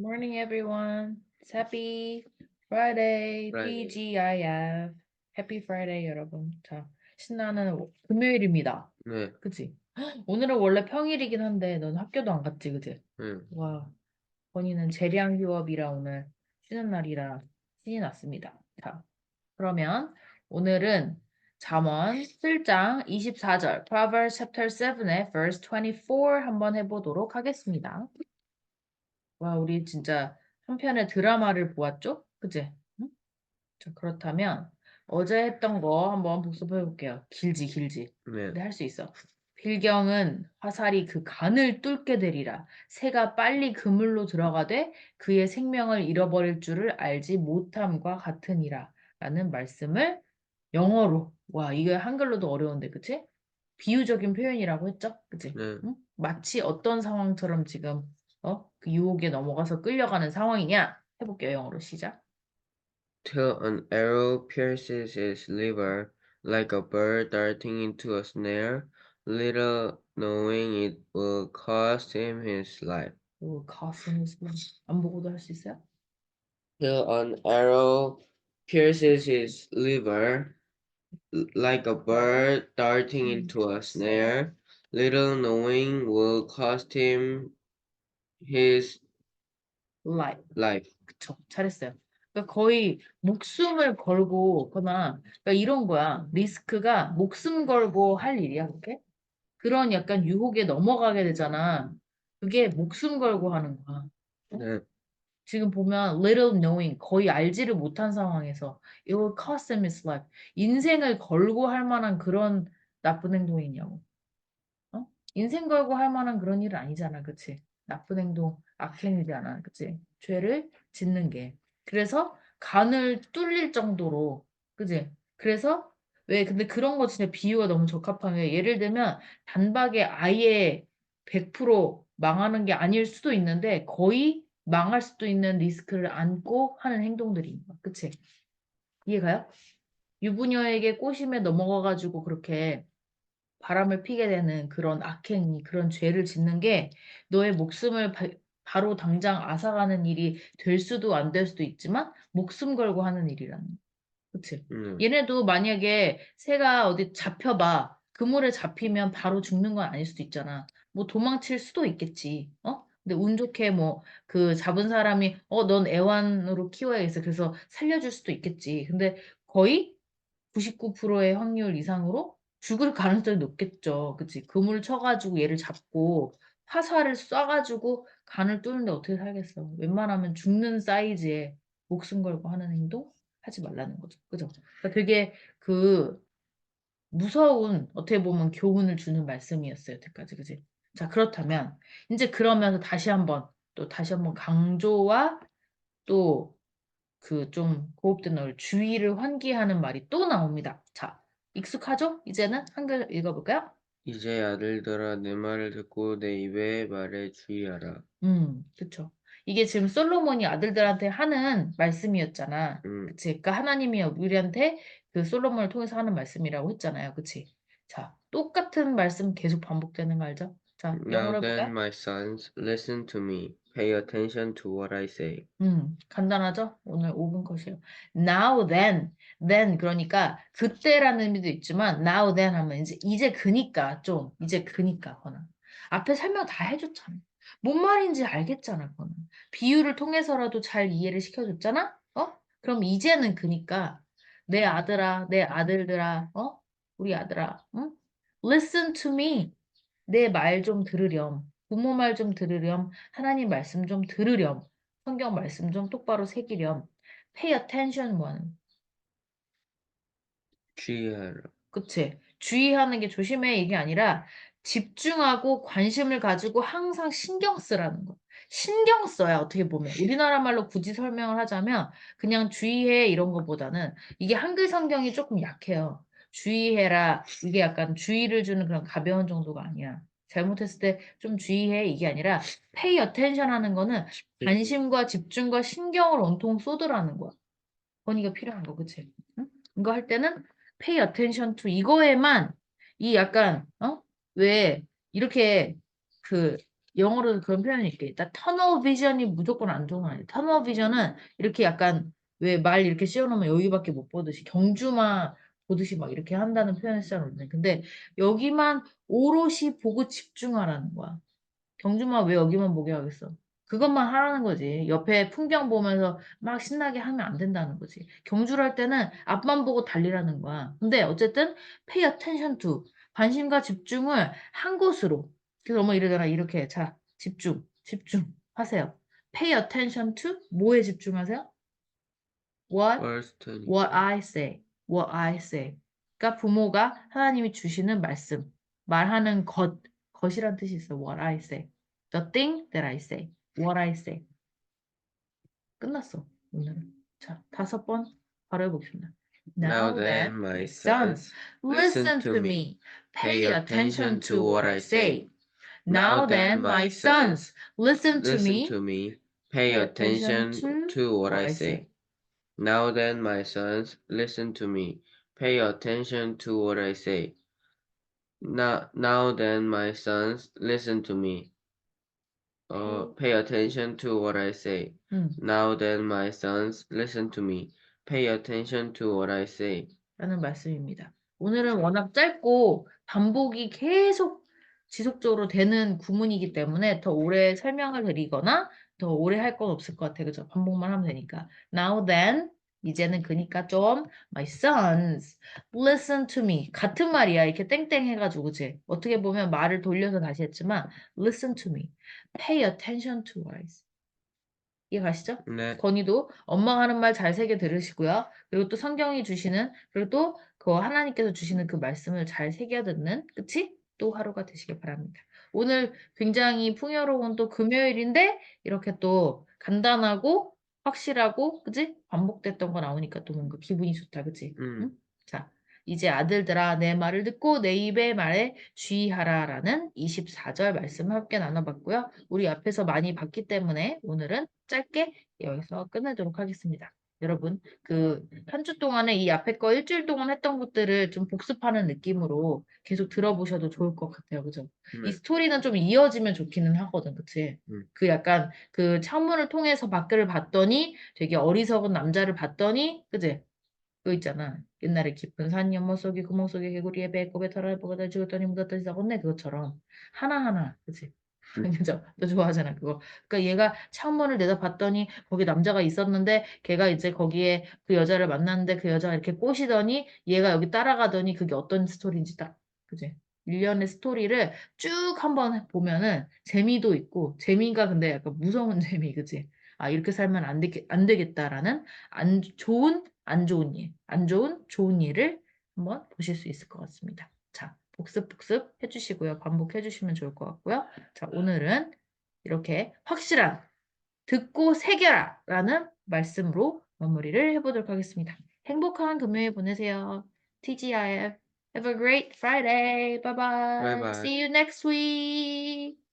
Morning, everyone. It's happy Friday, Friday. TGIF. Happy Friday, 여러분. 자, 신나는 워- 금요일입니다. 네, 그치? 헉, 오늘은 원래 평일이긴 한데, 넌 학교도 안 갔지, 그치? 응. 와, 건이는 재량 휴업이라 오늘 쉬는 날이라 신이 났습니다. 자, 그러면 오늘은 잠언 7장 24절, Proverbs chapter 7의 verse 24 한번 해보도록 하겠습니다. 와, 우리 진짜 한 편의 드라마를 보았죠? 응? 자, 그렇다면 어제 했던 거 한번 복습해 볼게요. 길지, 길지. 네, 근데 할 수 있어. 필경은 화살이 그 간을 뚫게 되리라. 새가 빨리 그물로 들어가되 그의 생명을 잃어버릴 줄을 알지 못함과 같으니라. 라는 말씀을 영어로. 와, 이거 한글로도 어려운데, 그치? 비유적인 표현이라고 했죠? 그치? 네. 응? 마치 어떤 상황처럼 지금, 어? 그 유혹에 넘어가서 끌려가는 상황이냐? 해볼게요, 영어로 시작. Till an arrow pierces his liver, like a bird darting into a snare, little knowing it will cost him his life. 오, 가슴이 안 보고도 할 수 있어요? Till an arrow pierces his liver, l- like a bird darting into a snare, little knowing will cost him his Life. life. 그쵸. 잘했어요. 그러니까 거의 목숨을 걸고 거나 그러니까 이런 거야. 리스크가 목숨 걸고 할 일이야, 그렇게? 그런 약간 유혹에 넘어가게 되잖아. 그게 목숨 걸고 하는 거야. 네, 지금 보면 little knowing 거의 알지를 못한 상황에서 it will cost him his life. 인생을 걸고 할 만한 그런 나쁜 행동이냐고. 어? 인생 걸고 할 만한 그런 일은 아니잖아. 그치? 나쁜 행동, 악행이잖아. 그치? 죄를 짓는 게. 그래서 간을 뚫릴 정도로, 그치? 그래서 왜 근데 그런 거 진짜 비유가 너무 적합한 게 예를 들면 단박에 아예 100% 망하는 게 아닐 수도 있는데 거의 망할 수도 있는 리스크를 안고 하는 행동들이. 그치? 이해가요? 유부녀에게 꼬심에 넘어가가지고 그렇게 바람을 피게 되는 그런 악행이, 그런 죄를 짓는 게 너의 목숨을 바, 바로 당장 앗아가는 일이 될 수도 안 될 수도 있지만 목숨 걸고 하는 일이라는 거. 그치? 음, 얘네도 만약에 새가 어디 잡혀봐. 그물에 잡히면 바로 죽는 건 아닐 수도 있잖아. 뭐 도망칠 수도 있겠지. 어? 근데 운 좋게 뭐 그 잡은 사람이 어, 넌 애완으로 키워야겠어. 그래서 살려줄 수도 있겠지. 근데 거의 99%의 확률 이상으로 죽을 가능성이 높겠죠. 그치? 그물 쳐가지고 얘를 잡고 화살을 쏴가지고 간을 뚫는데 어떻게 살겠어. 웬만하면 죽는 사이즈의 목숨 걸고 하는 행동 하지 말라는 거죠. 그죠? 그러니까 되게 그 무서운 어떻게 보면 교훈을 주는 말씀이었어요. 여태까지. 그지? 자, 그렇다면 이제 그러면서 다시 한번 또 다시 한번 강조와 또 그 좀 고급된 어 주의를 환기하는 말이 또 나옵니다. 자, 익숙하죠? 이제는 한글 읽어볼까요? 이제 아들들아 내 말을 듣고 내 입의 말에 주의하라. 음, 그쵸. 이게 지금 솔로몬이 아들들한테 하는 말씀이었잖아. 음, 그치? 그러니까 하나님이 우리한테 그 솔로몬을 통해서 하는 말씀이라고 했잖아요. 그치? 자, 똑같은 말씀 계속 반복되는 거 알죠? 자, 영어로 Now then, my sons, listen to me. Pay attention to what I say. 음, 간단하죠? 오늘 5분 컷이에요. Now then, then 그러니까 그때라는 의미도 있지만 now then 하면 이제 이제 그니까 좀 이제 그니까 거나 앞에 설명 다 해줬잖아. 뭔 말인지 알겠잖아, 거는 비유를 통해서라도 잘 이해를 시켜줬잖아. 어? 그럼 이제는 그니까 내 아들아, 내 아들들아, 어? 우리 아들아, 응? Listen to me. 내 말 좀 들으렴. 부모 말 좀 들으렴. 하나님 말씀 좀 들으렴. 성경 말씀 좀 똑바로 새기렴. Pay attention one. 주의하라. 그치? 주의하는 게 조심해 이게 아니라 집중하고 관심을 가지고 항상 신경 쓰라는 거. 신경 써야 어떻게 보면 우리나라 말로 굳이 설명을 하자면 그냥 주의해 이런 거보다는 이게 한글 성경이 조금 약해요. 주의해라 이게 약간 주의를 주는 그런 가벼운 정도가 아니야. 잘못했을 때 좀 주의해 이게 아니라 pay attention 하는 거는 관심과 집중과 신경을 온통 쏟으라는 거야. 건의가 필요한 거, 그치? 응? 이거 할 때는 pay attention to 이거에만 이 약간 어? 왜 이렇게 그 영어로도 그런 표현이 있게 있다. 터널 비전이 무조건 안 좋은 건 아니에요. 터널 비전은 이렇게 약간 왜 말 이렇게 씌워놓으면 여기밖에 못 보듯이 경주만 보듯이 막 이렇게 한다는 표현을 써놓는데 근데 여기만 오롯이 보고 집중하라는 거야. 경주만 왜 여기만 보게 하겠어? 그것만 하라는 거지. 옆에 풍경 보면서 막 신나게 하면 안 된다는 거지. 경주를 할 때는 앞만 보고 달리라는 거야. 근데 어쨌든 pay attention to 관심과 집중을 한 곳으로. 그래서 엄마 이러잖아. 이렇게 자 집중, 집중 하세요. pay attention to 뭐에 집중하세요? What what I say, what I say. 그러니까 부모가 하나님이 주시는 말씀, 말하는 것, 것이란 뜻이 있어. What I say, the thing that I say, what I say. 끝났어 오늘은. 자 다섯 번 바로 해보겠습니다. Now then, my sons, listen to me. Pay attention to what I say. Now then, my sons, listen to me. Pay attention to what I say. Now then, my sons, listen to me. Pay attention to what I say. Now, now then, my sons, listen to me. Uh, pay attention to what I say. 음, Now then, my sons, listen to me. Pay attention to what I say. 라는 말씀입니다. 오늘은 워낙 짧고 반복이 계속 지속적으로 되는 구문이기 때문에 더 오래 설명을 드리거나 더 오래 할 건 없을 것 같아요. 그죠? 반복만 하면 되니까. Now then, 이제는 그니까 좀 My sons, listen to me. 같은 말이야. 이렇게 땡땡 해가지고 그지? 어떻게 보면 말을 돌려서 다시 했지만 Listen to me. Pay attention to what I say. 이해 가시죠? 네, 건이도 엄마가 하는 말 잘 새겨 들으시고요. 그리고 또 성경이 주시는 그리고 또 그 하나님께서 주시는 그 말씀을 잘 새겨 듣는 그치? 또 하루가 되시길 바랍니다. 오늘 굉장히 풍요로운 또 금요일인데 이렇게 또 간단하고 확실하고 그치? 반복됐던 거 나오니까 또 뭔가 기분이 좋다 그치? 음. 응? 자 이제 아들들아 내 말을 듣고 내 입의 말에 주의하라라는 24절 말씀 함께 나눠봤고요. 우리 앞에서 많이 봤기 때문에 오늘은 짧게 여기서 끝내도록 하겠습니다. 여러분, 그 한 주 동안에 이 앞에 거 일주일 동안 했던 것들을 좀 복습하는 느낌으로 계속 들어보셔도 좋을 것 같아요. 그죠? 이 네. 스토리는 좀 이어지면 좋기는 하거든. 그치? 음. 그 약간 그 창문을 통해서 밖을 봤더니 되게 어리석은 남자를 봤더니, 그지? 그거 있잖아. 옛날에 깊은 산 연못 속에 구멍 속에 개구리에 배꼽에 털을 보고다 죽었더니 묻었더니 썩었네. 그것처럼. 하나하나. 그치? 음. 그죠? 너 좋아하잖아, 그거. 그러니까 얘가 창문을 내다봤더니 거기 남자가 있었는데 걔가 이제 거기에 그 여자를 만났는데 그 여자가 이렇게 꼬시더니 얘가 여기 따라가더니 그게 어떤 스토리인지 딱, 그지? 일련의 스토리를 쭉 한번 보면은 재미도 있고 재미가 근데 약간 무서운 재미, 그지? 아, 이렇게 살면 안 되겠, 안 되겠다라는 안 좋은, 안 좋은 일, 안 좋은, 좋은 일을 한번 보실 수 있을 것 같습니다. 자, 복습, 복습 해주시고요. 반복해 주시면 좋을 것 같고요. 자, 오늘은 이렇게 확실한 듣고 새겨라 라는 말씀으로 마무리를 해보도록 하겠습니다. 행복한 금요일 보내세요. TGIF. Have a great Friday. Bye bye. Bye bye. See you next week.